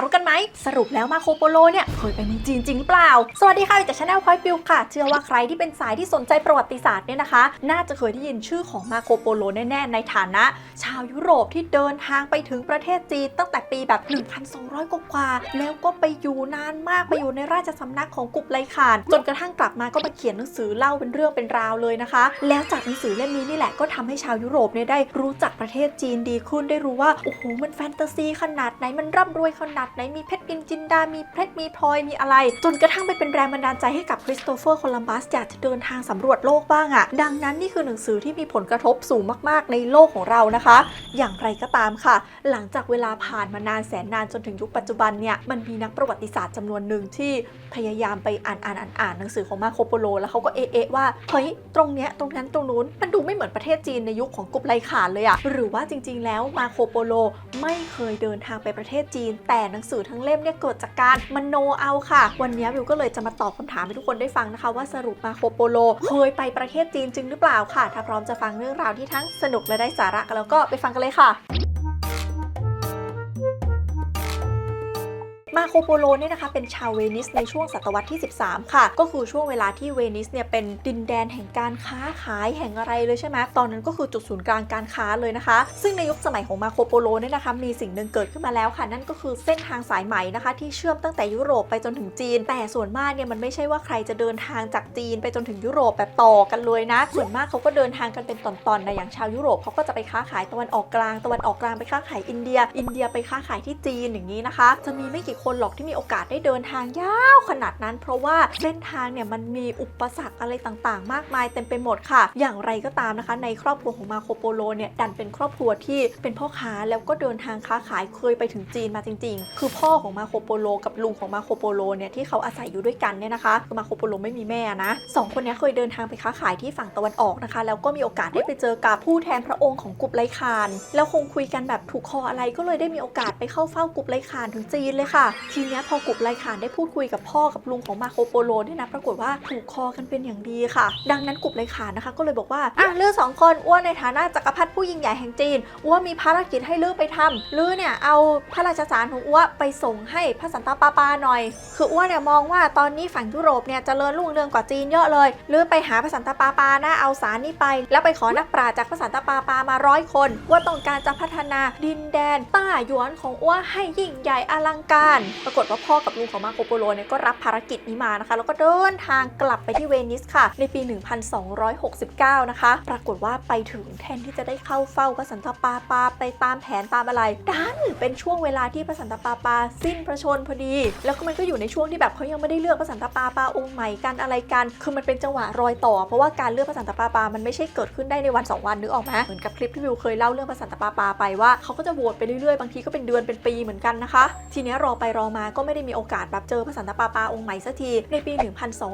ากรู้กันไหม สรุปแล้วมาโคโปโลเนี่ย เคยไปเมืองจีนจริงหรือเปล่า สวัสดีค่ะจากชาแนลพอยปิวค่ะ เชื่อว่าใครที่เป็นสายที่สนใจประวัติศาสตร์เนี่ยนะคะ น่าจะเคยได้ยินชื่อของมาโคโปโลแน่ๆ ในฐานะ ชาวยุโรปที่เดินทางไปถึงประเทศจีนตั้งแต่ปีแบบ 1,200 กว่า แล้วก็ไปอยู่นานมากไปอยู่ในราชสำนักของกุบไลขาน จนกระทั่งกลับมาก็มาเขียนหนังสือเล่าเป็นเรื่องเป็นราวเลยนะคะ แล้วจากหนังสือเล่มนี้นี่แหละก็ทำให้ชาวยุโรปเนี่ยได้รู้จักประเทศจีนดีขึ้นได้รู้ว่าโอ้โหมันแฟนตาซีขนาดไหนมันร่ำรวยขนาดไหนมีเพชรกินจินดา มีเพชรมีพลอยมีอะไร จนกระทั่งไปเป็นแรงบันดาลใจให้กับคริสโตเฟอร์โคลัมบัสอยากจะเดินทางสำรวจโลกบ้างอะดังนั้นนี่คือหนังสือที่มีผลกระทบสูงมากๆ ในโลกของเรานะคะ อย่างไรก็ตามค่ะ หลังจากเวลาผ่านมานานแสนนานจนถึงยุคปัจจุบันเนี่ยมันมีนักประวัติศาสตร์จำนวนหนึ่งที่พยายามไปอ่านอ่านอ่านอ่านหนังสือของมาโคโปโล แล้วเขาก็เอะเอะว่าเฮ้ยตรงเนี้ยตรงนั้นตรงนู้นมันดูไม่เหมือนประเทศจีนในยุคของกุบไลขานเลยอะหรือว่าจริง ๆ แล้วมาโคโปโลไม่เคยเดินทางไปประเทศจีนแต่หนังสือทั้งเล่มเนี่ยเกิดจากการมโนเอาค่ะ วันนี้วิวก็เลยจะมาตอบคำถามให้ทุกคนได้ฟังนะคะ ว่าสรุปมาโคโปโล เคยไปประเทศจีนจริงหรือเปล่าค่ะ ถ้าพร้อมจะฟังเรื่องราวที่ทั้งสนุกและได้สาระกันแล้วก็ไปฟังกันเลยค่ะ มาโคโปโลเนี่ยนะคะเป็นชาวเวนิสในช่วงศตวรรษที่ 13 ค่ะ ก็คือช่วงเวลาที่เวนิสเนี่ยเป็นดินแดนแห่งการค้าขายแห่งอะไรเลยใช่ไหมตอนนั้นก็คือจุดศูนย์กลางการค้าเลยนะคะ ซึ่งในยุคสมัยของมาโคโปโลเนี่ยนะคะมีสิ่งหนึ่งเกิดขึ้นมาแล้วค่ะ นั่นก็คือเส้นทางสายไหมนะคะ ที่เชื่อมตั้งแต่ยุโรปไปจนถึงจีน แต่ส่วนมากเนี่ยมันไม่ใช่ว่าใครจะเดินทางจากจีนไปจนถึงยุโรปแบบต่อกันเลยนะ ส่วนมากเขาก็เดินทางกันเป็นตอนๆนะอย่างชาวยุโรปเขาก็จะไปค้าขายตะวันออกกลาง ตะวันออกกลางไปค้าขายอินเดีย อินเดียไปค้าขายที่จีนอย่างนี้นะคะ จะมีไม่กี่คนหรอกที่มีโอกาสได้เดินทางยาวขนาดนั้น เพราะว่าเส้นทางเนี่ยมันมีอุปสรรคอะไรต่างๆ มากมายเต็มไปหมดค่ะ อย่างไรก็ตามนะคะ ในครอบครัวของมาโคโปโลเนี่ยดันเป็นครอบครัวที่เป็นพ่อค้าแล้วก็เดินทางค้าขายเคยไปถึงจีนมาจริง ๆ คือพ่อของมาโคโปโลกับลุงของมาโคโปโลเนี่ยที่เขาอาศัยอยู่ด้วยกันเนี่ยนะคะคือมาโคโปโลไม่มีแม่นะสองคนนี้เคยเดินทางไปค้าขายที่ฝั่งตะวันออกนะคะ แล้วก็มีโอกาสได้ไปเจอกับผู้แทนพระองค์ของกุบไลคาน แล้วคงคุยกันแบบถูกคออะไรก็เลยได้มีโอกาสไปเข้าเฝ้ากุบไลคานถึงจีนเลยค่ะทีเนี้ยพอกุบไลคานได้พูดคุยกับพ่อกับลุงของมาโคโปโลเนี่ยนะปรากฏว่าถูกคอกันเป็นอย่างดีค่ะ ดังนั้นกุบไลคานนะคะ ก็เลยบอกว่าอะลือสองคนอ้วนในฐานะจักรพรรดิผู้ยิ่งใหญ่แห่งจีนอ้วมีภารกิจให้ลือไปทำลือเนี่ยเอาพระราชสารของอ้วไปส่งให้พระสันตะปาปาหน่อย คืออ้วนเนี่ยมองว่าตอนนี้ฝั่งยุโรปเนี่ยเจริญรุ่งเรืองกว่าจีนเยอะเลยลือไปหาพระสันตะปาปานะเอาสารนี้ไป แล้วไปขอนักปราชญ์จากพระสันตะปาปามาร้อยคนว่าต้องการจะพัฒนาดินแดนต้าหยวนของอ้วให้ยิ่งใหญ่อลังการปรากฏว่าพ่อกับลุงของมาโคโปโลเนี่ยก็รับภารกิจนี้มานะคะ แล้วก็เดินทางกลับไปที่เวนิสค่ะ ในปี 1269 นะคะ ปรากฏว่าไปถึงแทนที่จะได้เข้าเฝ้าพระสันตะปาปาไปตามแผนตามอะไรดันเป็นช่วงเวลาที่พระสันตะปาปาสิ้นพระชนพอดี แล้วก็มันก็อยู่ในช่วงที่แบบเขายังไม่ได้เลือกพระสันตะปาปาองค์ใหม่กันอะไรกัน คือมันเป็นจังหวะรอยต่อ เพราะว่าการเลือกพระสันตะปาปามันไม่ใช่เกิดขึ้นได้ในวัน 2 วันนึกออกไหมเหมือนกับคลิปที่วิวเคยเล่าเรื่องพระสันตะปาปาไปว่าเขาก็จะโหวตไปเรื่อยๆบางทีก็เป็นเดือนเป็นปีเหมือนกันนะคะ ทีนี้รอไปรอมาก็ไม่ได้มีโอกาสแบบเจอพระสันตะปาปาองค์ใหม่สักที ในปี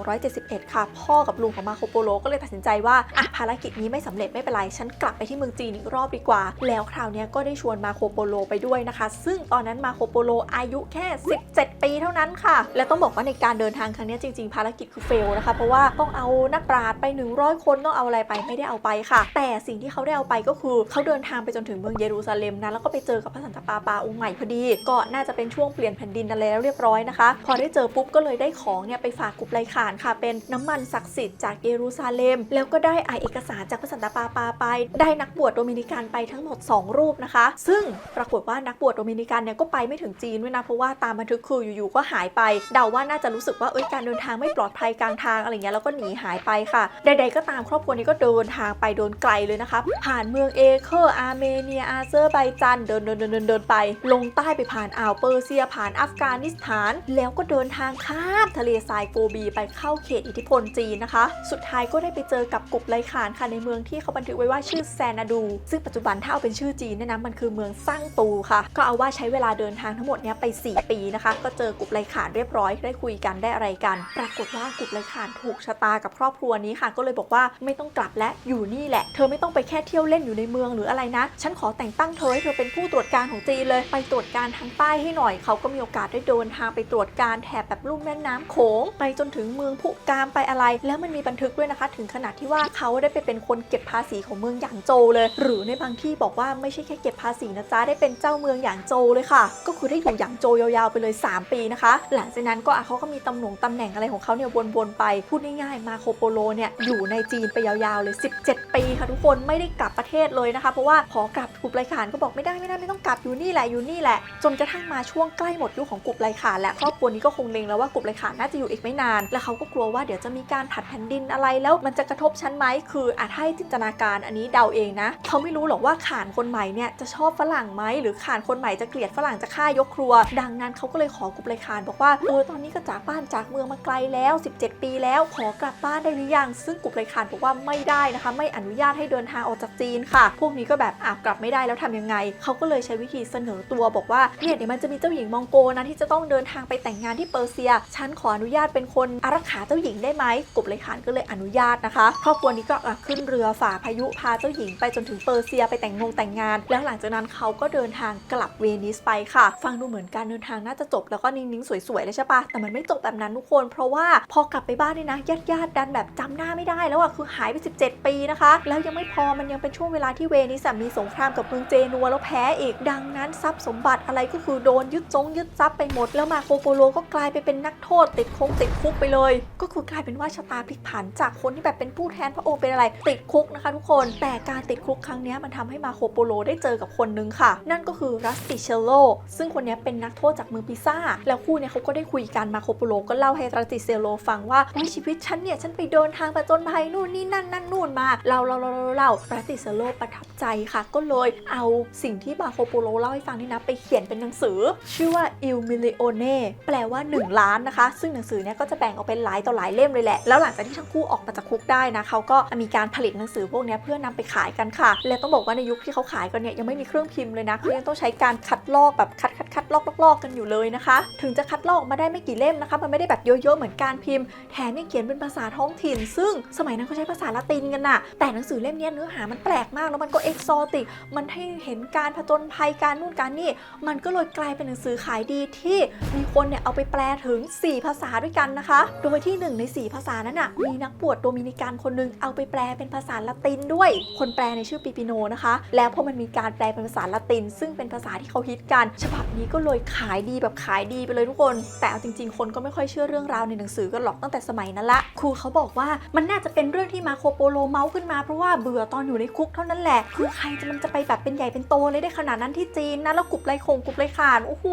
1271 ค่ะ พ่อกับลุงของมาโคโปโลก็เลยตัดสินใจว่าอะภารกิจนี้ไม่สำเร็จไม่เป็นไร ฉันกลับไปที่เมืองจีนอีกรอบดีกว่า แล้วคราวเนี้ยก็ได้ชวนมาโคโปโลไปด้วยนะคะ ซึ่งตอนนั้นมาโคโปโลอายุแค่ 17 ปีเท่านั้นค่ะ และต้องบอกว่าในการเดินทางครั้งเนี้ยจริง ๆ ภารกิจคือเฟลนะคะ เพราะว่าต้องเอานักปราชญ์ไป 100 คนต้องเอาอะไรไปไม่ได้เอาไปค่ะ แต่สิ่งที่เขาได้เอาไปก็คือเขาเดินทางไปจนถึงเมืองเยรูซาเล็มนะแล้วก็ไปเจอกับพระสันตะปาปาองค์ใหม่พอดีก็น่าจะเป็นช่วงเปลี่ยนแผ่นดินอะไรแล้วเรียบร้อยนะคะ พอได้เจอปุ๊บก็เลยได้ของเนี่ยไปฝากกุบไลขานค่ะ เป็นน้ำมันศักดิ์สิทธิ์จากเยรูซาเล็ม แล้วก็ได้ไอเอกสารจากพระสันตะปาปาไป ได้นักบวชโดมินิกันไปทั้งหมด 2 รูปนะคะ ซึ่งปรากฏว่านักบวชโดมินิกันเนี่ยก็ไปไม่ถึงจีนด้วยนะเพราะว่าตามบันทึกคืออยู่ๆก็หายไป เดาว่าน่าจะรู้สึกว่าเอ้ยการเดินทางไม่ปลอดภัยกลางทางอะไรเงี้ยแล้วก็หนีหายไปค่ะใดๆก็ตามครอบครัวนี้ก็เดินทางไปโดนไกลเลยนะคะผ่านเมืองเอเคอร์อาร์เมเนียอาเซอร์ไบจันเดินเดินเดินเดินเดินไป ลงใต้ไปผ่านอ่าวเปอร์เซียผ่านอัฟกานิสถาน แล้วก็เดินทางข้ามทะเลทรายโกบี ไปเข้าเขตอิทธิพลจีนนะคะ สุดท้ายก็ได้ไปเจอกับกุบไลขานค่ะในเมืองที่เขาบันทึกไว้ว่าชื่อแซนาดู ซึ่งปัจจุบันถ้าเอาเป็นชื่อจีนเนี่ยนะมันคือเมืองซั่งตูค่ะ ก็เอาว่าใช้เวลาเดินทางทั้งหมดเนี้ยไป 4 ปีนะคะ ก็เจอกุบไลขานเรียบร้อยได้คุยกันได้อะไรกัน ปรากฏว่ากุบไลขานถูกชะตากับครอบครัวนี้ค่ะ ก็เลยบอกว่าไม่ต้องกลับและอยู่นี่แหละ เธอไม่ต้องไปแค่เที่ยวเล่นอยู่ในเมืองหรืออะไรนะ ฉันขอแต่งตั้งเธอให้เธอเป็นผู้ตรวจการของจีนเลย ไปตรวจการทางใต้ให้หน่อยเขาก็มีโอกาสอกาสได้เดินทางไปตรวจการแถบแบบลุ่มแม่น้ำโขงไปจนถึงเมืองพุกามไปอะไร แล้วมันมีบันทึกด้วยนะคะ ถึงขนาดที่ว่าเขาได้ไปเป็นคนเก็บภาษีของเมืองหยางโจเลย หรือในบางที่บอกว่าไม่ใช่แค่เก็บภาษีนะจ๊ะได้เป็นเจ้าเมืองหยางโจเลยค่ะ ก็คือได้อยู่หยางโจยาวๆไปเลย 3 ปีนะคะ หลังจากนั้นก็เขาก็มีตำแหน่งตำแหน่งอะไรของเขาเนี่ยวนๆไปพูดง่ายๆมาโคโปโลเนี่ยอยู่ในจีนไปยาวๆเลย 17 ปีค่ะทุกคนไม่ได้กลับประเทศเลยนะคะ เพราะว่าขอกลับกลุ่มไรขานก็บอกไม่ได้ไม่ได้ไม่ต้องกลับอยู่นี่แหละอยู่นี่แหละ จนกระทั่งมาช่วงใกล้หมดยุคของกลุ่มไรขานและครอบครัวนี้ก็คงเล็งแล้วว่ากลุ่มไรขานน่าจะอยู่อีกไม่นาน แล้วเขาก็กลัวว่าเดี๋ยวจะมีการถัดแผ่นดินอะไรแล้ว มันจะกระทบชั้นไหมคืออาจให้จินตนาการอันนี้เดาเองนะเขาไม่รู้หรอกว่าขานคนใหม่เนี่ยจะชอบฝรั่งไหมหรือขานคนใหม่จะเกลียดฝรั่งจะฆ่ายกครัว ดังนั้นเขาก็เลยขอกลุ่มไรขานบอกว่าเออตอนนี้ก็จากบ้านจากเมืองมาไกลแล้ว 17 ปีแล้วขอกลับบ้านได้หรือยังซึ่งกลุ่มไรขานบอกว่าไม่ได้นะคะ ไม่อนุญาตให้เดินทางออกจากจีนค่ะ พวกนี้ก็แบบอาบกลับไม่ได้แล้วทำยังไงเขาก็เลยใช้วิธีเสนอตัวบอกว่าเนี่ยเดี๋ยวมันจะมีเจ้าหญิงมองโกนะที่จะต้องเดินทางไปแต่งงานที่เปอร์เซีย ฉันขออนุญาตเป็นคนอารักขาเจ้าหญิงได้ไหมกลุ่มไรขานก็เลยอนุญาตนะคะครอบครัวนี้ก็ขึ้นเรือฝ่าพายุพาเจ้าหญิงไปจนถึงเปอร์เซียไปแต่งงงแต่งงาน แล้วหลังจากนั้นเขาก็เดินทางกลับเวนิสไปค่ะ ฟังดูเหมือนการเดินทางน่าจะจบแล้วก็นิ่งๆสวยๆเลยใช่ปะแต่มันไม่จบแบบนั้นทุกคน เพราะว่าพอกลับไปบ้านนี่นะญาติๆดันแบบจำหน้าไม่ได้แล้วอะคือหายไป 17 ปีนะคะ แล้วยังไม่พอมันยังเป็นช่วงเวลาที่เวนิสอะมีสงครามกับเมืองเจนัวแล้วแพ้อีกดังนั้นทรัพย์สมบัติอะไรก็คือโดนยึดจงยึดทรัพย์ไปหมด แล้วมาโคโปโลก็กลายไปเป็นนักโทษ ติดคงติดคุกไปเลย ก็คือกลายเป็นว่าชะตาพลิกผันจากคนที่แบบเป็นผู้แทนพระองค์เป็นอะไร ติดคุกนะคะทุกคน แต่การติดคุกครั้งนี้มันทำให้มาโคโปโลได้เจอกับคนนึงค่ะ นั่นก็คือรัสติเชโลซึ่งคนนี้เป็นนักโทษจากเมืองปิซ่า แล้วคู่เนี่ยเขาก็ได้คุยกันมาโคโปโลก็เล่าให้รัสติเชโลฟังว่าโอ้ยชีวิตฉันเนี่ยฉันไปเดินทางประจนภัยนู่นนี่นั่นนั่นนู่นมาเล่าเล่าเล่าเล่าเล่ารัสติเชโลประทับใจค่ะ ก็เลยเอาสิ่งที่มาโคโปโลเล่าให้ฟังนี่นะไปเขียนเป็นหนังสือ ชื่อว่าอิลมิลิโอเน่แปลว่า 1 ล้านนะคะ ซึ่งหนังสือเนี่ยก็จะแบ่งออกเป็นหลายต่อหลายเล่มเลยแหละ แล้วหลังจากที่ทั้งคู่ออกมาจากคุกได้นะเขาก็มีการผลิตหนังสือพวกเนี้ยเพื่อนำไปขายกันค่ะ และต้องบอกว่าในยุคที่เขาขายกันเนี่ยยังไม่มีเครื่องพิมพ์เลยนะเขายังต้องใช้การคัดลอกแบบคัดคัด คัดลอกลอกกันอยู่เลยนะคะ ถึงจะคัดลอกมาได้ไม่กี่เล่มนะคะ มันไม่ได้แบบเยอะๆเหมือนการพิมพ์ แถมยังเขียนเป็นภาษาท้องถิ่น ซึ่งสมัยนั้นเขาใช้ภาษาละตินกันน่ะ แต่หนังสือเล่มนี้เนื้อหามันแปลกมากแล้วมันก็เอกซอติก มันให้เห็นการผจญภัยการนู่นการนี่ มันก็เลยกลายเป็นหนังสือขายดีที่มีคนเนี่ยเอาไปแปลถึง 4 ภาษาด้วยกันนะคะ โดยที่ 1 ใน 4 ภาษานั้นน่ะ มีนักบวชโดมินิกันคนหนึงเอาไปแปลเป็นภาษาละตินด้วย คนแปลในชื่อปิปิโนนะคะ แล้วพอมันมีการแปลเป็นภาษาละติน ซึ่งเป็นภาษาที่เขาฮิตกัน ฉบับนี้ก็เลยขายดีแบบขายดีไปเลยทุกคน แต่เอาจริง ๆ คนก็ไม่ค่อยเชื่อเรื่องราวในหนังสือกันหรอกตั้งแต่สมัยนั้นละครูเขาบอกว่ามันน่าจะเป็นเรื่องที่มาโคโปโลเมาส์ขึ้นมาเพราะว่าเบื่อตอนอยู่ในคุกเท่านั้นแหละคือใครจะมันจะไปแบบเป็นใหญ่เป็นโตเลยได้ขนาดนั้นที่จีนนะแล้วกลุบไรคงกลุบไรขานโอ้โห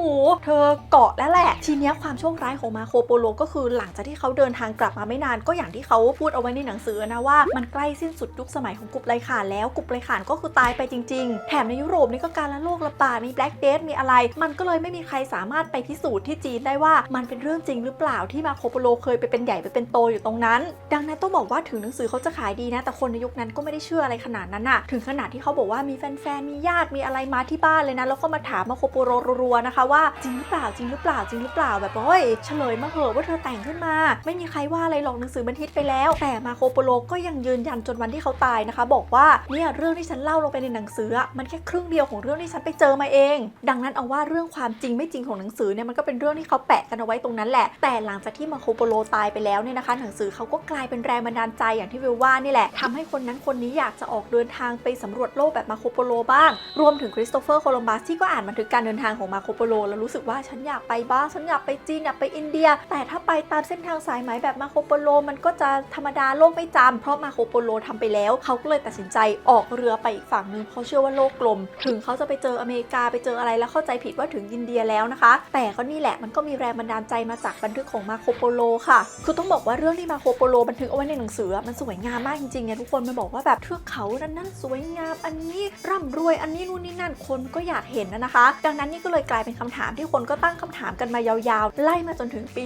เธอเกาะแล้วแหละ ทีเนี้ยความโชคร้ายของมาโคโปโลก็คือหลังจากที่เขาเดินทางกลับมาไม่นานก็อย่างที่เขาพูดเอาไว้ในหนังสือนะว่ามันใกล้สิ้นสุดยุคสมัยของกลุบไรขานแล้วกลุบไรขานก็คือตายไปจริง ๆ แถมในยุโรปนี่ก็การละโรคระบาดมีแบล็กเดทมีอะไร มันก็เลยไม่มีใครสามารถไปพิสูจน์ที่จีนได้ว่ามันเป็นเรื่องจริงหรือเปล่าที่มาโคโปโลเคยไปเป็นใหญ่ไปเป็นโตอยู่ตรงนั้น ดังนั้นต้องบอกว่าถึงหนังสือเขาจะขายดีนะ แต่คนในยุคนั้นก็ไม่ได้เชื่ออะไรขนาดนั้นน่ะ ถึงขนาดที่เขาบอกว่ามีแฟนๆ มีญาติ มีอะไรมาที่บ้านเลยนะ แล้วก็มาถามมาโคโปโรรัวๆนะคะว่าจริงหรือเปล่าจริงหรือเปล่าจริงหรือเปล่าแบบว่าเฮ้ยเฉลยมาเหอะว่าเธอแต่งขึ้นมา ไม่มีใครว่าอะไรหรอกหนังสือบันทิตไปแล้ว แต่มาโคโปโลก็ยังยืนยันจนวันที่เขาตายนะคะ บอกว่าเนี่ยเรื่องที่ฉันเล่าลงไปในหนังสือมันแค่ครึ่งเดียวของเรื่องที่ฉันไปเจอมาเอง ดังนั้นเอาว่าเรื่องความจริงไม่จริงของหนังสือเนี่ยมันก็เป็นเรื่องที่เขาแปะกันเอาไว้ตรงนั้นแหละ แต่หลังจากที่มาโคโปโลตายไปแล้วเนี่ยนะคะ หนังสือเขาก็กลายเป็นแรงบันดาลใจอย่างที่วิวว่านี่แหละทำให้คนนั้นคนนี้อยากจะออกเดินทางไปสำรวจโลกแบบมาโคโปโลบ้าง รวมถึงคริสโตเฟอร์โคลัมบัสที่ก็อ่านบันทึกการเดินทางของมาโคโปโลแล้วรู้สึกว่าฉันอยากไปบ้างฉันอยากไปจีนอยากไปอินเดีย แต่ถ้าไปตามเส้นทางสายไหมแบบมาโคโปโลมันก็จะธรรมดาโลกไม่จำเพราะมาโคโปโลทำไปแล้ว เขาก็เลยตัดสินใจออกเรือไปอีกฝั่งหนึ่งเพราะเชื่อว่าโลกกลม ถึงเขาจะไปเจออเมริกาไปเจออะไรแล้วเข้าใจผิดว่าถึงอินเดียแล้วนะคะ แต่ก็นี่แหละมันก็มีแรงบันดาลใจมาจากบันทึกของมาโคโปโลค่ะ คือต้องบอกว่าเรื่องที่มาโคโปโลบันทึกเอาไว้ในหนังสือมันสวยงามมากจริงๆไงทุกคนมันบอกว่าแบบเทือกเขาด้านนั้นสวยงามอันนี้ร่ำรวยอันนี้นู่นนี่นั่นคนก็อยากเห็นนะนะคะ ดังนั้นนี่ก็เลยกลายเป็นคำถามที่คนก็ตั้งคำถามกันมายาวๆ ไล่มาจนถึงปี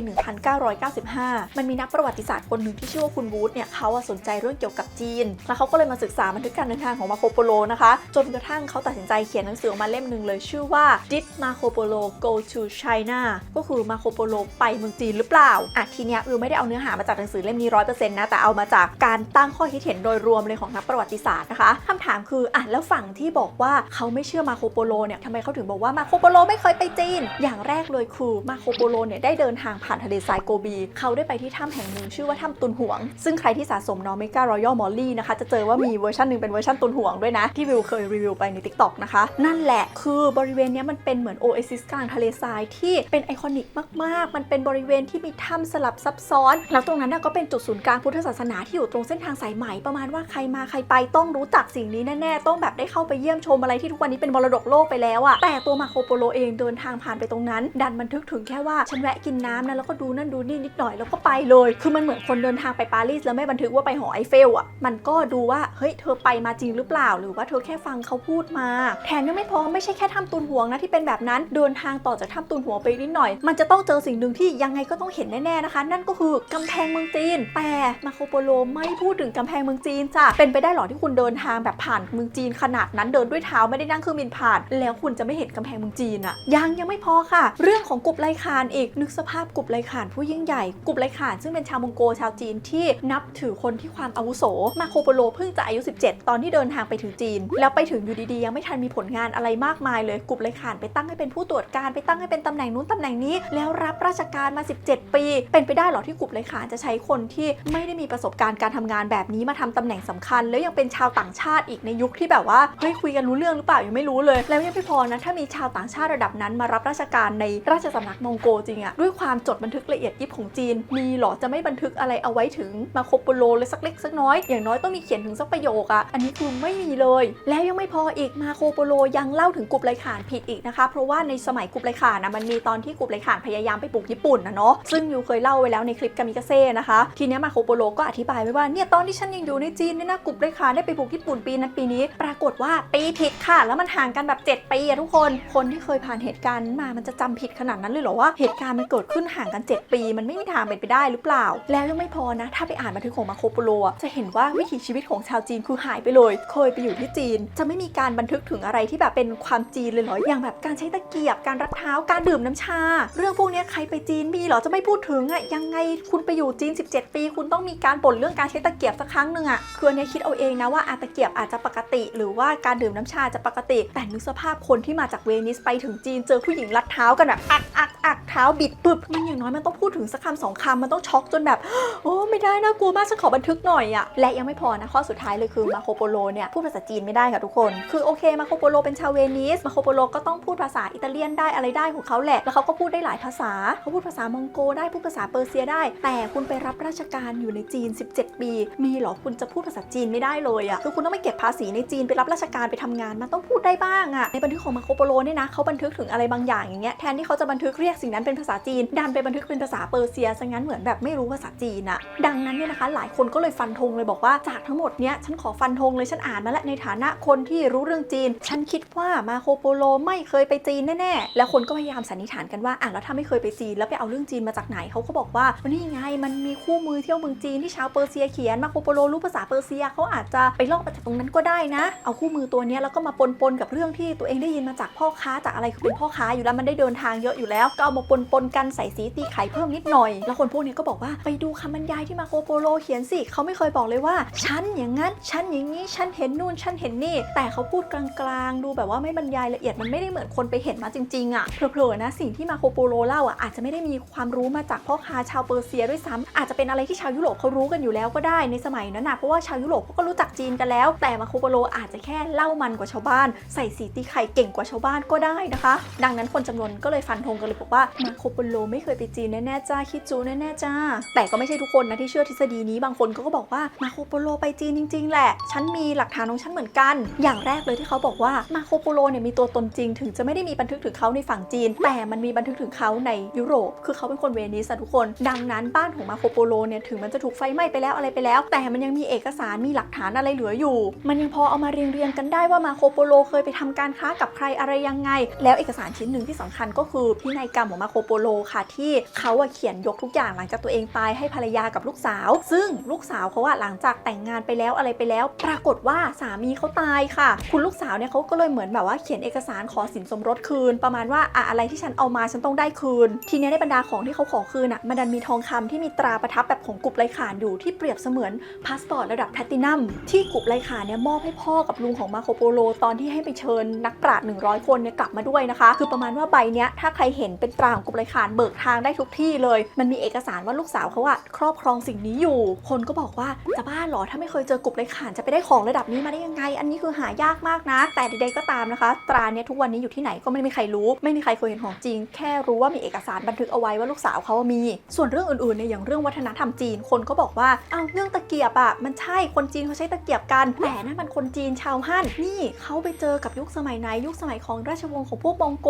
1995 มันมีนักประวัติศาสตร์คนหนึ่งที่ชื่อว่าคุณวูดเนี่ยเขาสนใจเรื่องเกี่ยวกับจีน แล้วเขาก็เลยมาศึกษาบันทึกการเดินทางของมาโคโปโลนะคะ จนกระทั่งเขาตัดสินใจเขียนหนังสือออกมาเล่มหนึ่งเลย ชื่อว่า Did โคโปโล go to China ก็คือมาโคโปโลไปเมืองจีนหรือเปล่าอะทีเนี้ยวิวไม่ได้เอาเนื้อหามาจากหนังสือเล่มนี้ร้อยเปอร์เซ็นต์นะ แต่เอามาจากการตั้งข้อคิดเห็นโดยรวมเลยของนักประวัติศาสตร์นะคะคำถามคืออะแล้วฝั่งที่บอกว่าเขาไม่เชื่อมาโคโปโลเนี่ยทำไมเขาถึงบอกว่ามาโคโปโลไม่เคยไปจีน อย่างแรกเลยคือมาโคโปโลเนี่ยได้เดินทางผ่านทะเลทรายโกบี เขาได้ไปที่ถ้ำแห่งหนึ่งชื่อว่าถ้ำตุนหวง ซึ่งใครที่สะสมนอเมการอยัลมอลลี่นะคะจะเจอว่ามีเวอร์ชันหนึ่งเป็นเวอร์ชันตุนหวงด้วยนะที่วิวเคยรีวิวไปใน TikTok นะคะนั่นแหละคือบริเวณเนี้ยมันเป็นเหมือนโอเอซิสกลางทะเลทรายที่เป็นไอคอนิกมาก ๆ มันเป็นบริเวณที่มีถ้ำสลับซับซ้อน แล้วตรงนั้นก็เป็นจุดศูนย์กลางพุทธศาสนาที่อยู่ตรงเส้นทางสายไหมประมาณว่าใครมาใครไปต้องรู้จักสิ่งนี้แน่ ๆ ต้องแบบได้เข้าไปเยี่ยมชมอะไรที่ทุกวันนี้เป็นมรดกโลกไปแล้วอะแต่ตัวมาโคโปโลเองเดินทางผ่านไปตรงนั้น ดันบันทึกถึงแค่ว่าฉันแวะกินน้ำนะแล้วก็ดูนั่นดูนี่นิดหน่อยแล้วก็ไปเลย คือมันเหมือนคนเดินทางไปปารีสแล้วไม่บันทึกว่าไปหอไอเฟลอะมันก็ดูว่าเฮ้ยเธอไปมาจริงหรือเปล่า หรือว่าเธอแค่ฟังเขาพูดมา แถมยังไม่พอไม่ใช่แค่ถ้ำตุนหวงนะที่เป็นแบบนั้นเดินทางต่อจากถ้ำตุนหัวไปนิดหน่อย มันจะต้องเจอสิ่งหนึ่งที่ยังไงก็ต้องเห็นแน่ๆนะคะ นั่นก็คือกำแพงเมืองจีน แต่มาโคโปโลไม่พูดถึงกำแพงเมืองจีนจ้ะเป็นไปได้หรอที่คุณเดินทางแบบผ่านเมืองจีนขนาดนั้นเดินด้วยเท้าไม่ได้นั่งเครื่องบินผ่าน แล้วคุณจะไม่เห็นกำแพงเมืองจีนอะยังยังไม่พอค่ะ เรื่องของกลุ่มไลคานอีกนึกสภาพกลุ่มไลคานผู้ยิ่งใหญ่กลุ่มไลคานซึ่งเป็นชาวมองโกชาวจีนที่นับถือคนที่ความอาวุโส มาโคโปโลเพิ่งจะอายุ 17 ตอนที่เดินทางไปถึงจีน แล้วไปถึงอยู่ดีๆยังไม่ทันมีผลงานอะไรมากมายเลยกลุ่มไลคานไปตั้งให้เป็นผู้ตรวจการไปตั้งให้เป็นตำแหน่งนู้นตำแหน่งนี้ แล้วรับราชการมา 17 ปี เป็นไปได้หรอที่กลุ่มไลคานจะใช้คนที่ไม่ได้มีประสบการณ์การทำงานแบบนี้มาทำตำแหน่งสำคัญ แล้วยังเป็นชาวต่างชาติอีกในยุคที่แบบว่าเฮ้ยคุยกันรู้เรื่องหรือเปล่ายังไม่รู้เลย แล้วยังไม่พอนะถ้ามีชาวต่างชาติระดับนั้นมารับราชการในราชสำนักมองโกจริงอะด้วยความจดบันทึกละเอียดยิบของจีน มีหรอจะไม่บันทึกอะไรเอาไว้ถึงมาโคโปโลเลยสักเล็กสักน้อยอย่างน้อยต้องมีเขียนถึงสักประโยคอะอันนี้คือไม่มีเลย แล้วยังไม่พออีกมาโคโปโลยังเล่าถึงกลุ่มไลข่านผิดอีกนะคะ เพราะว่าในสมัยกลุ่มไลข่านนะมันมีตอนที่กลุ่มไลข่านพยายามไปปลูกญี่ปุ่นนะเนาะซึ่งยูเคยเล่าไว้แล้วในคลิปกามิกาเซ่นะคะทีนี้มาโคโปโลก็อธิบายไว้ว่าเนี่ยตอนที่ฉันยังอยู่ในจีนเนี่ยนะกลุ่มไลข่านได้ไปปลูกญี่ปุ่นปีนั้นปีนี้ ปรากฏว่าปีผิดค่ะ แล้วมันห่างกันแบบ 7 ปีอะทุกคน คนที่เคยผ่านเหตุการณ์นั้นมามันจะจำผิดขนาดนั้นเลยเหรอว่าเหตุการณ์มันเกิดขึ้นห่างกัน 7 ปี มันไม่มีทางเป็นไปได้หรือเปล่า แล้วยังไม่พอนะถ้าไปอ่านบันทึกของมาโคโปโลจะเห็นว่าวิถีชีวิตของชาวจีนคือหายไปเลย เคยไปอยู่ที่จีน จะไม่มีการบันทึกถึงอะไรที่แบบเป็นความจีนเลยเหรออย่างแบบการใช้ตะเกียบ การรัดเท้าการดื่มน้ำชา เรื่องพวกนี้ใครไปจีนมีหรอจะไม่พูดถึงอะยังไงคุณไปอยู่จีน 17 ปี คุณต้องมีการบ่นเรื่องการใช้ตะเกียบสักครั้งหนึ่งอะคือเนี้ยคิดเอาเองนะว่าอาตะเกียบอาจจะปกติ หรือว่าการดื่มน้ำชาจะปกติ แต่นึกสภาพคนที่มาจากเวนิสไปถึงจีนเจอผู้หญิงรัดเท้ากันแบบอักอักอักเท้าบิดปึบมันอย่างน้อยมันต้องพูดถึงสักคำสองคำมันต้องช็อกจนแบบโอ้ไม่ได้นะกลัวมากฉันขอบันทึกหน่อยอะและยังไม่พอนะข้อสุดท้ายเลยคือมาโคโปโลเนี่ยพูดภาษาจีนไม่ได้ค่ะทุกคน คือโอเคมาโคโปโลเป็นชาวเวนิสมาโคโปโลก็ต้องพูดภาษาอิตาเลียนได้อะไรได้ของเขาแหละ แล้วเขาก็พูดได้หลายภาษา เขาพูดภาษามองโกได้ พูดภาษาเปอร์เซียได้ แต่คุณไปรับราชการอยู่ในจีน 17 ปี มีหรอคุณจะพูดภาษาจีนไม่ได้เลยอะคือคุณต้องไปเก็บภาษีในจีนไปรับราชการไปทำงานมันต้องพูดได้บ้างอะในบันทึกของมาโคโปโลเนี่ยนะเขาบันทึกถึงอะไรบางอย่างอย่างเงี้ยแทนที่เขาจะบันทึกเรียกสิ่งนั้นเป็นภาษาจีน ดันไปบันทึกเป็นภาษาเปอร์เซียซะงั้นเหมือนแบบไม่รู้ภาษาจีนอะดังนั้นเนี่ยนะคะ หลายคนก็เลยฟันธงเลยบอกว่าจากทั้งหมดเนี้ยฉันขอฟันธงเลยฉันอ่านมาแล้วในฐานะคนที่รู้เรื่องจีน ฉันคิดว่ามาโคโปโลไม่เคยไปจีนแน่ๆ แล้วคนก็พยายามสันนิษฐานกันว่าอะแล้วถ้าไม่เคยไปจีนแล้วไปเอาเรื่องจีนมาจากไหนเขาก็บอกว่าวันนี้ไงมันมีคู่มือเที่ยวเมืองจีนที่ชาวเปอร์เซียเขียนมาโคโปโลรู้ภาษาเปอร์เซียเขาอาจจะไปลอกมาจากตรงนั้นก็ได้นะ เอาคู่มือตัวนี้แล้วก็มาปนๆกับเรื่องที่ตัวเองได้ยินมาจากพ่อค้าจากอะไรคือเป็นพ่อค้าอยู่แล้วมันได้เดินทางเยอะอยู่แล้ว ก็เอามาปนๆกันใส่สีตีไข่เพิ่มนิดหน่อย แล้วคนพวกนี้ก็บอกว่าไปดูคำบรรยายที่มาโคโปโลเขียนสิเขาไม่เคยบอกเลยว่าฉันอย่างนั้นฉันอย่างนี้ฉันเห็นนู่นฉันเห็นนี่ แต่เขาพูดกลางๆ ดูแบบว่าไม่บรรยายละเอียดมันไม่ได้เหมือนคนไปเห็นมาจริงๆอะ่ะเผลอๆนะสิ่งที่มาโคโปโลเล่าอะอาจจะไม่ได้มีความรู้มาจากพ่อค้าชาวเปอร์เซียด้วยซ้ำอาจจะเป็นอะไรที่ชาวยุโรปเขารู้กันอยู่แล้วก็ได้ในสมัยนั้นนะเพราะว่าชาวยุโรปเขาก็รู้จักจีนกันแล้ว แต่มาโคโปโลอาจจะแค่เล่ามันกว่าชาวบ้าน ใส่สีตีไข่เก่งกว่าชาวบ้านก็ได้นะคะ ดังนั้นคนจำนวนก็เลยฟันธงกันเลยบอกว่ามาโคโปโลไม่เคยไปจีนแน่ๆจ้าคิดจูแน่ๆจ้า แต่ก็ไม่ใช่ทุกคนนะที่เชื่อทฤษฎีนี้บางคนก็บอกว่ามาโคโปโลไปจีนจริง ๆ แหละ ฉันมีหลักฐานของฉันเหมือนกัน อย่างแรกเลยที่เขาบอกว่ามาโคโปโลเนี่ยมีตัวตนจริงถึงจะไม่ได้มีบันทึกถึงเขาในฝั่งจีน แต่มันมีบันทึกถึงเขาในยุโรป คือเขาเป็นคนเวนิสอะทุกคน ดังนั้นบ้านของมาโคโปโลเนี่ยถึงมันจะถูกไฟไหม้ไปแล้วอะไรไปแล้ว แต่มันยังมีเอกสารมีหลักฐานอะไรเหลืออยู่ มันยังพอเอามาเรียงเรียงกันได้ว่ามาโคโปโลเคยไปทำการค้ากับใครอะไรยังไง แล้วเอกสารชิ้นหนึ่งที่สำคัญก็คือพินัยกรรมของมาโคโปโลค่ะที่เขาอะเขียนยกทุกอย่างหลังจากตัวเองตายให้ภรรยากับลูกสาว ซึ่งลูกสาวเขาอะหลังจากแต่งงานไปแล้วอะไรไปแล้ว ปรากฏว่าสามีเขาตายค่ะ คุณลูกสาวเนี่ยเขาก็เลยเหมือนแบบว่าเขียนเอกสารขอสินสมรสคืน ประมาณว่าอะอะไรที่ฉันเอามาฉันต้องได้คืน ทีนี้ในบรรดาของที่เขาขอคืนอะมันดันมีทองคำที่มีตราประทับแบบของกลุ่มไรขานอยู่ที่เปรียบเสมือนพาสปอร์ตระดับแพลตินัมที่กลุ่มไรขานเนี่ยมอบให้พ่อกับลุงของมาโคโปโลตอนที่ให้ไปเชิญนักปราชญ์100 คนเนี่ยกลับมาด้วยนะคะ คือประมาณว่าใบเนี้ยถ้าใครเห็นเป็นตราของกลุ่มไรขานเบิกทางได้ทุกที่เลย มันมีเอกสารว่าลูกสาวเขาอะครอบครองสิ่งนี้อยู่ คนก็บอกว่าจะบ้าหรอถ้าไม่เคยเจอกลุ่มไรขานจะไปได้ของระดับนี้มาได้ยังไง อันนี้คือหายากมากนะ แต่ใดๆก็ตามนะคะ ตราเนี้ยทุกวันนี้อยู่ที่ไหนก็ไม่มีใครรู้ ไม่มีใครเคยเห็นของจริง แค่รู้ว่ามีเอกสารบันทึกเอาไว้ว่าลูกสาวเขามี ส่วนเรื่องอื่นๆเนี่ยอย่างเรื่องวัฒนธรรมจีน คนก็บอกว่าเอาเรื่องตะเกียบอะมันใช่คนจีนเขาใช้ตะเกียบกันแต่นั่นมันคนจีนชาวฮั่นนี่เขาไปเจอกับยุคสมัยไหนยุคสมัยของราชวงศ์ของพวกมองโก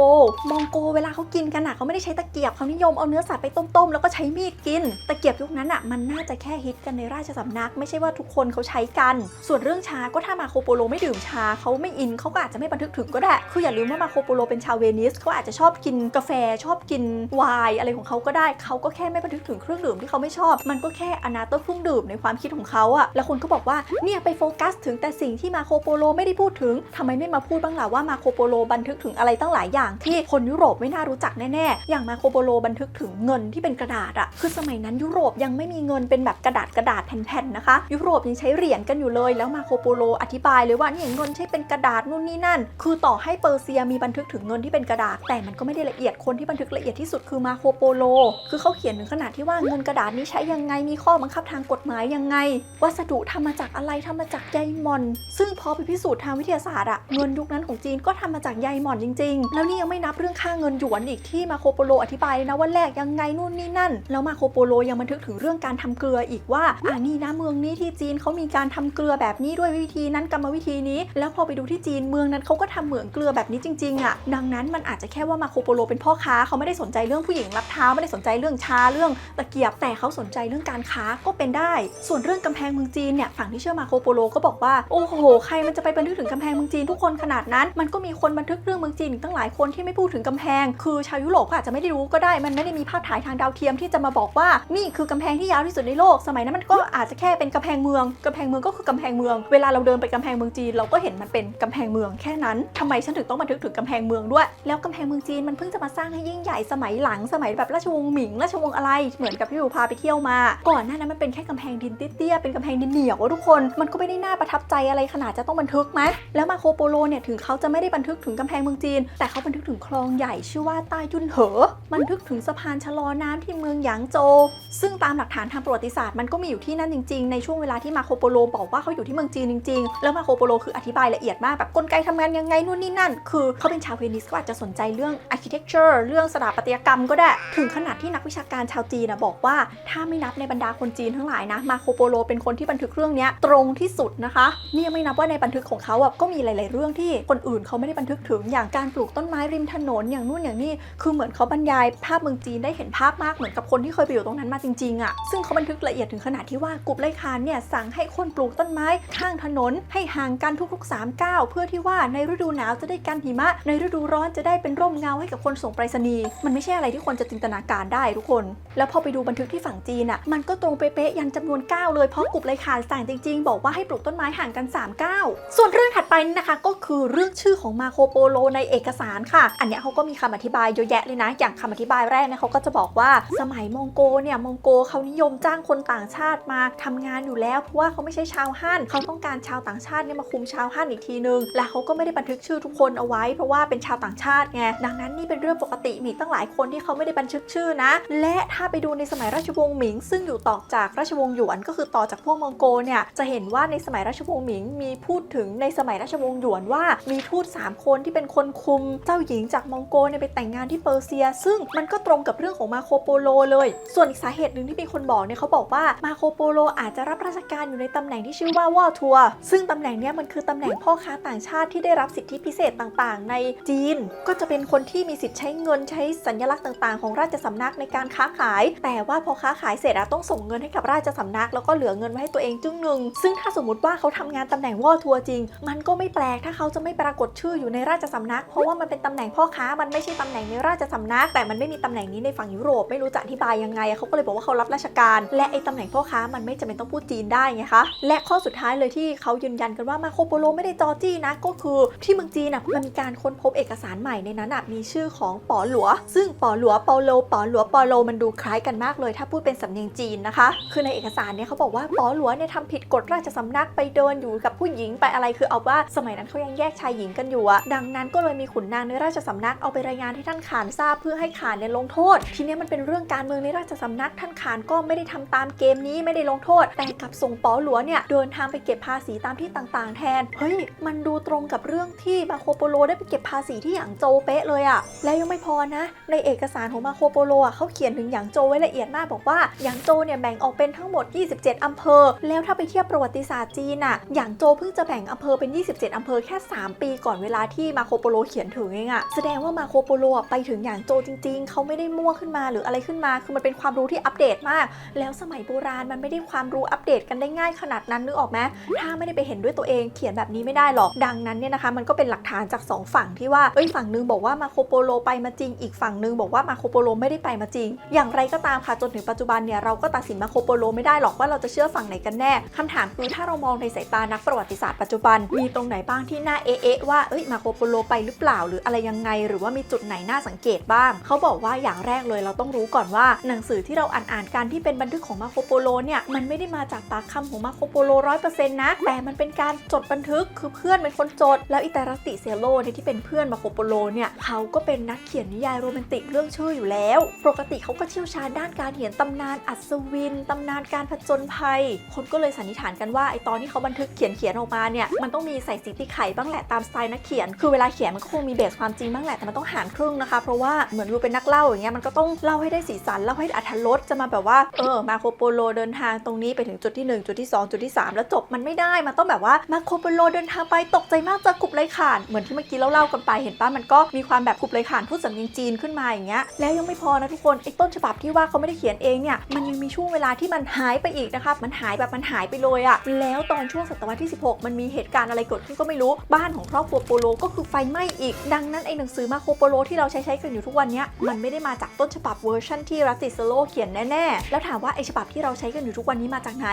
มองโกเวลาเขากินกันอะเขาไม่ได้ใช้ตะเกียบเขานิยมเอาเนื้อสัตว์ไปต้มๆแล้วก็ใช้มีดกิน ตะเกียบยุคนั้นอะมันน่าจะแค่ฮิตกันในราชสำนัก ไม่ใช่ว่าทุกคนเขาใช้กัน ส่วนเรื่องชาก็ถ้ามาโคโปโลไม่ดื่มชาเขาไม่อินเขาก็อาจจะไม่บันทึกถึงก็ได้คืออย่าลืมว่ามาโคโปโลเป็นชาวเวนิสเขาอาจจะชอบกินกาแฟชอบกินไวน์อะไรของเขาก็ได้เขาก็แค่ไม่บันทึกถึงเครื่องดื่มที่เขาไม่ชอบ มันก็แค่อนาเตอร์เครื่องดื่มในความคิดของเขาอะแล้วคนก็บอกว่าเนี่ยไปโฟกัสถึงแต่สิ่งที่มาโคโปโลไม่ได้พูดถึงทำไมไม่มาพูดบ้างล่ะว่ามาโคโปโลบันทึกถึงอะไรตั้งหลายอย่าง ที่คนยุโรปไม่น่ารู้จักแน่ๆอย่างมาโคโปโลบันทึกถึงเงินที่เป็นกระดาษอะคือสมัยนั้นยุโรปยังไม่มีเงินเป็นแบบกระดาษกระดาษแผ่นๆนะคะ ยุโรปยังใช้เหรียญกันอยู่เลยแล้วมาโคโปโลอธิบายเลยว่าเนี่ยเงินใช้เป็นกระดาษนู่นนี่นั่น คือต่อให้เปอร์เซียมีบันทึกถึงเงินที่เป็นกระดาษ แต่มันก็ไม่ได้ละเอียดคนที่บันทึกละเอียดที่สุดคือมาโคโปโล คือเขาเขียนถึงขนาดที่ว่าเงินกระดาษนี้ใช้ยังไงมีข้อบังคับทางกฎหมายยังไง วัสดุทำมาจากอะไรทำมาจากใยหมอน ซึ่งพอไปพิสูจน์ทางวิทยาศาสตร์อะเงินยุคนั้นของจีนก็ทำมาจากใยหมอนจริง ๆ แล้วนี่ยังไม่นับเรื่องค่าเงินหยวนอีกที่มาโคโปโลอธิบายเลยนะว่าแลกยังไงนู่นนี่นั่น แล้วมาโคโปโลยังบันทึกถึงเรื่องการทำเกลืออีกว่าอ่านี่นะเมืองนี้ที่จีนเขามีการทำเกลือแบบนี้ด้วยวิธีนั้นกรรมวิธีนี้ แล้วพอไปดูที่จีนเมืองนั้นเขาก็ทำเหมืองเกลือแบบนี้จริงๆอะดังนั้นมันอาจจะแค่ว่ามาโคโปโลเป็นพ่อค้าเขาไม่ได้สนใจเรื่องผู้หญิงรับเท้าไม่ได้สนใจเรื่องชาเรื่องตะเกียบแต่เขาสนใจเรื่องการค้าก็เป็นได้ ส่วนเรื่องกำแพงเมืองจีนเนี่ยฝั่งที่เชื่อมาโคโปโลก็บอกว่าโอ้โหใครมันจะไปบันทึกถึงกำแพงเมืองจีนทุกคนขนาดนั้น มันก็มีคนบันทึกเรื่องเมืองจีนตั้งหลายคนที่ไม่พูดถึงกำแพง คือชาวยุโรปก็อาจจะไม่ได้รู้ก็ได้ มันไม่ได้มีภาพถ่ายทางดาวเทียมที่จะมาบอกว่านี่คือกำแพงที่ยาวที่สุดในโลก สมัยนั้นมันก็อาจจะแค่เป็นกำแพงเมืองกำแพงเมืองก็คือกำแพงเมือง เวลาเราเดินไปกำแพงเมืองจีนเราก็เห็นมันเป็นกำแพงเมืองแค่นั้นทำไมฉันถึงต้องบันทึกถึงกำแพงเมืองด้วย แล้วกำแพงเมืองจีนมันเพิ่งจะมาสร้างให้ยิ่งใหญ่สมัยหลังสมัยแบบราชวงศ์หมิงราชวงศ์อะไร เหมือนกับที่อยู่พาไปเที่ยวมา ก่อนหน้านั้นมันเป็นแค่กำแพงดินเตี้ยๆเป็นกำแพงดินเหนียวอะทุกคนมันก็ไม่ได้น่าประทับใจอะไรขนาดจะต้องบันทึกไหมแล้วมาโคโปโลเนี่ยถึงเขาจะไม่ได้บันทึกถึงกำแพงเมืองจีน แต่เขาบันทึกถึงคลองใหญ่ชื่อว่าใต้ยุนเหอบันทึกถึงสะพานชะลอน้ำที่เมืองหยางโจ ซึ่งตามหลักฐานทางประวัติศาสตร์มันก็มีอยู่ที่นั่นจริงๆ ในช่วงเวลาที่มาโคโปโลบอกว่าเขาอยู่ที่เมืองจีนจริงๆ แล้วมาโคโปโลคืออธิบายละเอียดมากแบบกลไกทำงานยังไงนู่นนี่นั่น คือเขาเป็นชาวเวนิสก็อาจจะสนใจเรื่อง architecture เรื่องสถาปัตยกรรมก็ได้ ถึงขนาดที่นักวิชาการชาวจีนนะบอกว่า ถ้าไม่นับในบรรดาคนจีนทั้งหลายนะ มาโคโปโลเป็นคนที่บันทึกเรื่องนี้ตรงที่สุดนะคะนี่ยังไม่นับว่าในบันทึกของเขาอะก็มีหลาย ๆ เรื่องที่คนอื่นเขาไม่ได้บันทึกถึง อย่างการปลูกต้นไม้ริมถนนอย่างนู่นอย่างนี้คือเหมือนเขาบรรยายภาพเมืองจีนได้เห็นภาพมากเหมือนกับคนที่เคยไปอยู่ตรงนั้นมาจริง ๆอะ ซึ่งเขาบันทึกละเอียดถึงขนาดที่ว่ากลุ่มไล่คานเนี่ยสั่งให้คนปลูกต้นไม้ ข้างถนนให้ห่างกันทุกๆ3ก้าวเพื่อที่ว่าในฤดูหนาวจะได้กันหิมะในฤดูร้อนจะได้เป็นร่มเงาให้กับคนส่งไปรษณีย์มันไม่ใช่อะไรที่คนจะจินตนาการได้ทุกคน แล้วพอไปดูบันทึกที่ฝั่งจีนอะมันก็ตรงเป๊ะๆยันจำนวนก้าวเลยเพราะกลุ่มไล่คานสั่งจริง ๆ บอกว่าให้ปลูกต้นไม้ห่างกัน3ก้าวส่วนเรื่องถัดไปนี่นะคะก็คือเรื่องชื่อของมาโคโปโลในเอกสารค่ะ อันเนี้ยเขาก็มีคำอธิบายเยอะแยะเลยนะ อย่างคำอธิบายแรกเนี่ยเขาก็จะบอกว่าสมัยมองโกเนี่ยมองโกเขานิยมจ้างคนต่างชาติมาทำงานอยู่แล้วเพราะว่าเขาไม่ใช่ชาวฮั่นเขาต้องการชาวต่างชาติเนี่ยมาคุมชาวฮั่นอีกทีนึง และเขาก็ไม่ได้บันทึกชื่อทุกคนเอาไว้เพราะว่าเป็นชาวต่างชาติไงดังนั้นนี่เป็นเรื่องปกติมีตั้งหลายคนที่เขาไม่ได้บันทึกชื่อนะ และถ้าไปดูในสมัยราชวงศ์หมิง ซึ่งอยู่ต่อจากราชวงศ์หยวนก็คือต่อจากพวกมองโกเนี่ยจะเห็นว่าในสมัยราชวงศ์หมิง มีพูดถึงในสมัยราชวงศ์หยวนว่ามีทูตสามคนที่เป็นคนคุมเจ้าหญิงจากมองโกเนี่ยไปแต่งงานที่เปอร์เซีย ซึ่งมันก็ตรงกับเรื่องของมาโคโปโลเลย ส่วนอีกสาเหตุหนึ่งที่มีคนบอกเนี่ยเขาบอกว่ามาโคโปโลอาจจะรับราชการอยู่ในตำแหน่งที่ชื่อว่าวอทัวซึ่งตำแหน่งเนี้ยมันคือตำแหน่งพ่อค้าต่างชาติที่ได้รับสิทธิพิเศษต่างๆ ในจีน ก็จะเป็นคนที่มีสิทธิ์ใช้เงินใช้สัญลักษณ์ต่างๆ ของราชสำนักในการค้าขาย แต่ว่าพอค้าขายเสร็จอะต้องส่งเงินให้กับราชสำนัก แล้วก็เหลือเงินไว้ให้ตัวเองจึงหนึ่ง ซึ่งถ้าสมมติว่าเขาทำงานตำแหน่งว่อทัวร์จริง มันก็ไม่แปลกถ้าเขาจะไม่ปรากฏชื่ออยู่ในราชสำนัก เพราะว่ามันเป็นตำแหน่งพ่อค้ามันไม่ใช่ตำแหน่งในราชสำนัก แต่มันไม่มีตำแหน่งนี้ในฝั่งยุโรปไม่รู้จะอธิบายยังไงเขาก็เลยบอกว่าเขารับราชการ และไอ้ตำแหน่งพ่อค้ามันไม่จำเป็นต้องพูดจีนได้ไงคะและข้อสุดท้ายเลยที่เขายืนยันกันว่ามาโคโปโลไม่ได้จอจี้นะก็คือที่เมืองจีนอะมันมีการค้นพบเอกอกสารใหม่ในนั้นมีชื่อของปอหลัว ซึ่งปอหลัวปอโลปอหลัวปอโลมันดูคล้ายกันมากเลย ถ้าพูดเป็นสำเนียงจีนนะคะ คือในเอกสารเนี่ยเขาบอกว่าปอหลัวเนี่ยทำผิดกฎราชสำนักไปเดินอยู่กับผู้หญิงไปอะไรคือเอาว่าสมัยนั้นเขายังแยกชายหญิงกันอยู่อะดังนั้นก็เลยมีขุนนางในราชสำนักเอาไปรายงานให้ท่านขานทราบเพื่อให้ขานเนี่ยลงโทษ ทีนี้มันเป็นเรื่องการเมืองในราชสำนักท่านขานก็ไม่ได้ทำตามเกมนี้ไม่ได้ลงโทษ แต่กับส่งปอหลัวเนี่ยเดินทางไปเก็บภาษีตามที่ต่างๆ แทนเฮ้ยมันดูตรงกับเรื่องที่มาโคโปโลได้ไปเก็บภาษีที่หยางโจเป๊ะเลยอะแล้วยังไม่พอนะ ในเอกสารของมาโคโปโลอะเขาเขียนถึงหยางโจไว้ละเอียดมากบอกว่าหยางโจเนี่ยแบ่งออกเป็นทั้งหมด 27 อำเภอ แล้วถ้าไปเทียบประวัติศาสตร์จีนอะหยางโจเพิ่งจะแบ่งอำเภอเป็น 27 อำเภอแค่ 3 ปีก่อนเวลาที่มาโคโปโลเขียนถึงเองอะแสดงว่ามาโคโปโลไปถึงหยางโจจริง ๆ เขาไม่ได้มั่วขึ้นมาหรืออะไรขึ้นมา คือมันเป็นความรู้ที่อัปเดตมาก แล้วสมัยโบราณมันไม่ได้ความรู้อัปเดตกันได้ง่ายขนาดนั้นนึกออกไหมถ้าไม่ได้ไปเห็นด้วยตัวเองเขียนแบบนี้ไม่ได้หรอก ดังนั้นเนี่ยนะคะ มันก็เป็นหลักฐานจากสองฝั่งที่ว่าเอ้ยฝั่งหนึงบอกว่ามาโคโปโลไปมาจริง อีกฝั่งหนึงบอกว่ามาโคโปโลไม่ได้ไปมาจริง อย่างไรก็ตามค่ะจนถึงปัจจุบันเนี่ยเราก็ตัดสินมาโคโปโลไม่ได้หรอกว่าเราจะเชื่อฝั่งไหนกันแน่คำถามคือถ้าเรามองในสายตานักประวัติศาสตร์ปัจจุบันมีตรงไหนบ้างที่น่าเอะเอะว่าเอ้ยมาโคโปโลไปหรือเปล่า หรืออะไรยังไง หรือว่ามีจุดไหนน่าสังเกตบ้าง เขาบอกว่าอย่างแรกเลยเราต้องรู้ก่อนว่า หนังสือที่เราอ่านอ่านกันที่เป็นบันทึกของมาโคโปโลเนี่ยมันไม่ได้มาจากปากคำของมาโคโปโลร้อยเปอร์เซ็นต์นะแต่มันเป็นการจดบันทึกคือเพื่อนเป็นคนจด แล้วอิตาราติเซโลเนี่ยที่เป็นเพื่อนมาาโคโปโลเนี่ยเขาก็เป็นนักเขียนนิยายโรแมนติกเรื่องชื่ออยู่แล้ว ปกติเขาก็เชี่ยวชาญด้านการเขียนตำนานอัศวินตำนานการผจญภัย คนก็เลยสันนิษฐานกันว่าไอตอนที่เขาบันทึกเขียนเขียนออกมาเนี่ยมันต้องมีใส่สีที่ไข่บ้างแหละตามสไตล์นักเขียน คือเวลาเขียนมันก็คงมีเบสความจริงบ้างแหละแต่มันต้องหารครึ่งนะคะ เพราะว่าเหมือนวิวเป็นนักเล่าอย่างเงี้ยมันก็ต้องเล่าให้ได้สีสันเล่าให้อรรถรสจะมาแบบว่าเออมาโคโปโลเดินทางตรงนี้ไปถึงจุดที่หนึ่งจุดที่สองจุดที่สามแล้วจบมันไม่ได้มันต้องแบบว่ามาโคโปโลเดินทางไปตกใจมากเจอกลุ่มไรข่านเหมือนที่เมื่อกี้เราเล่ากันไปเห็นป้ะมันก็มีความแบบกลุ่มไรข่านพูดสำเนียงจีนขึ้นมาอย่างเงี้ยแล้วยังไม่พอนะทุกคนไอ้ต้นฉบับที่ว่าเขาไม่ได้เขียนเองเนี่ยมันยังมีช่วงเวลาที่มันหายไปอีกนะคะมันหายแบบมันหายไปเลยอะแล้วตอนช่วงศตวรรษที่ 16 มันมีเหตุการณ์อะไรเกิดขึ้นก็ไม่รู้บ้านของครอบครัวโปโลก็คือไฟไหม้อีก ดังนั้นไอ้หนังสือมาโคโปโลที่เราใช้ใช้กันอยู่ทุกวันเนี้ยมันไม่ได้มาจากต้นฉบับเวอร์ชันที่รัตติสโลเขียนแน่ๆ แล้วถามว่าไอ้ฉบับที่เราใช้กันอยู่ทุกวันนี้มาจากไหน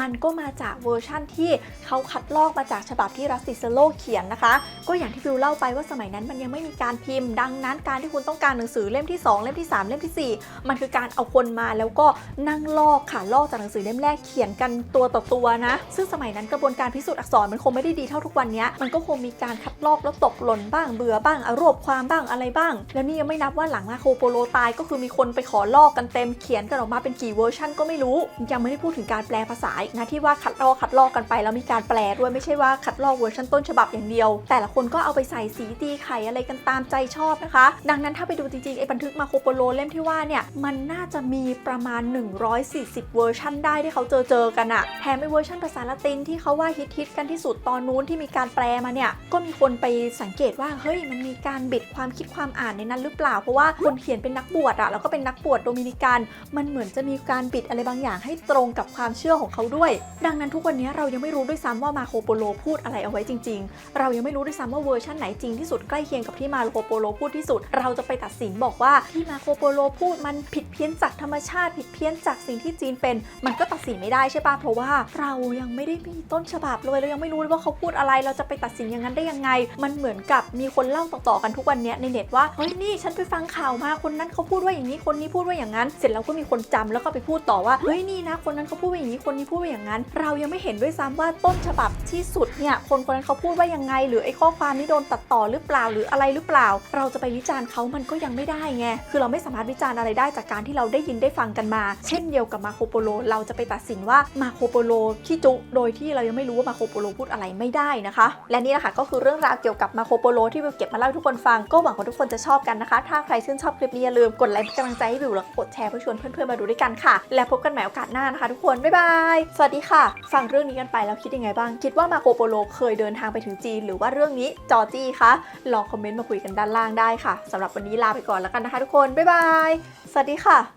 มันก็มาจากเวอร์ชั่นที่เขาคัดลอกมาจากฉบับที่รัสติสโลเขียนนะคะ ก็อย่างที่ฟิวเล่าไปว่าสมัยนั้นมันยังไม่มีการพิมพ์ ดังนั้นการที่คุณต้องการหนังสือเล่มที่ 2 เล่มที่ 3 เล่มทีสี่ 4 มันคือการเอาคนมาแล้วก็นั่งลอกค่ะลอกจากหนังสือเล่มแรกเขียนกันตัวต่อตัวนะ ซึ่งสมัยนั้นกระบวนการพิสูจน์อักษรมันคงไม่ได้ดีเท่าทุกวันนี้มันก็คงมีการคัดลอกแล้วตกหล่นบ้างเบื่อบ้างอารวบความบ้างอะไรบ้าง แล้วนี่ยังไม่นับว่าหลังมาโคโปโลตายก็คือมีคนไปขอลอกกันเต็มเขียนกันออกมาเป็นกี่เวอร์ชันก็ไม่รู้ ยังไม่ได้พูดถึงการแปลภาษาอีกนะที่ว่าคัดลอกคัดลอกกันไปแล้วมีการแปลด้วยไม่ใช่ว่าคัดลอกเวอร์ชันต้นฉบับอย่างเดียว แต่ละคนก็เอาไปใส่สีตีไข่อะไรกันตามใจชอบนะคะ ดังนั้นถ้าไปดูจริงๆไอ้บันทึกมาโคโปโลเล่มที่ว่าเนี่ยมันน่าจะมีประมาณ 140 เวอร์ชันได้ที่เขาเจอเจอกันอะแถมไอ้เวอร์ชันภาษาละตินที่เขาว่าฮิตฮิตๆกันที่สุดตอนนู้นที่มีการแปลมาเนี่ยก็มีคนไปสังเกตว่าเฮ้ยมันมีการบิดความคิดความอ่านในนั้นหรือเปล่าเพราะว่าคนเขียนเป็นนักบวชอะแล้วก็เป็นนักบวชโดมินิกัน มันเหมือนจะมีการบิดอะไรบางอย่างให้ตรงกับความเชื่อของเขาด้วย ดังนั้นทุกวันนี้เรายังไม่รู้ด้วยซ้ำว่ามาโคโปโลพูดอะไรเอาไว้จริง ๆ เรายังไม่รู้ด้วยซ้ำว่าเวอร์ชันไหนจริงที่สุดใกล้เคียงกับที่มาโคโปโลพูดที่สุด เราจะไปตัดสินบอกว่าที่มาโคโปโลพูดมันผิดเพี้ยนจากธรรมชาติ ผิดเพี้ยนจากสิ่งที่จีนเป็น มันก็ตัดสินไม่ได้ใช่ปะเพราะว่าเรายังไม่ได้มีต้นฉบับเลยเรายังไม่รู้เลยว่าเขาพูดอะไร เราจะไปตัดสินอย่างนั้นได้ยังไง มันเหมือนกับมีคนเล่าต่อๆกันทุกวันเนี้ยในเน็ตว่าเฮ้ยนี่ฉันไปฟังข่าวมาคนนั้นเขาพูดว่าอย่างนี้คนนี้พูดว่าอย่างนั้น เสร็จแล้วก็มีคนจำแล้วก็ไปพูดต่อว่าเฮ้ยนี่นะคนนั้นเขาพูดว่าอย่างนี้คนนี้พูดว่าอย่างนั้น เรายังไม่เห็นด้วยซ้ำว่าต้นฉบับที่สุดเนี่ยคนคนนั้นเขาพูดว่ายังไง หรือไอ้ข้อความนี้โดนตัดต่อหรือเปล่าหรืออะไรหรือเปล่า เราจะไปวิจารณ์เขามันก็ยังไม่ได้ไงคือเราไม่สามารถวิจารณ์อะไรได้จากการที่เราได้ยินได้ฟังกันมา เช่นเดียวกับมาโคโปโล เราจะไปตัดสินว่ามาโคโปโลขี้จุโดยที่เรายังไม่รู้ว่ามาโคโปโลพูดอะไรไม่ได้นะคะ และนี่แหละคะก็คือเรื่องราวเกี่ยวกับมาโคโปโลที่วิวเก็บมาเล่าทุกคนฟังก็หวังว่าทุกคนจะชอบกันนะคะ ถ้าใครชื่นชอบคลิปนี้อย่าลืมกดไลค์เป็นกำลังใจให้วิวแล้วก็กดแชร์เพื่อชวนเพื่อนๆมาดูด้วยกันค่ะ และพบกันใหม่โอกาสหน้านะคะ ทุกคนบ๊ายบายสวัสดีค่ะ ฟังเรื่องนี้กันไปแล้วคิดยังไงบ้าง คิดว่ามาโคโปโลเคยเดินทางไปถึงจีน หรือว่าเรื่องนี้จอร์จี้คะลองคอมเมนต์มาคุยกันด้านล่างได้ค่ะสำหรับวันนี้ลาไปก่อนแล้วกันนะคะทุกคน บ๊ายบาย สวัสดีค่ะ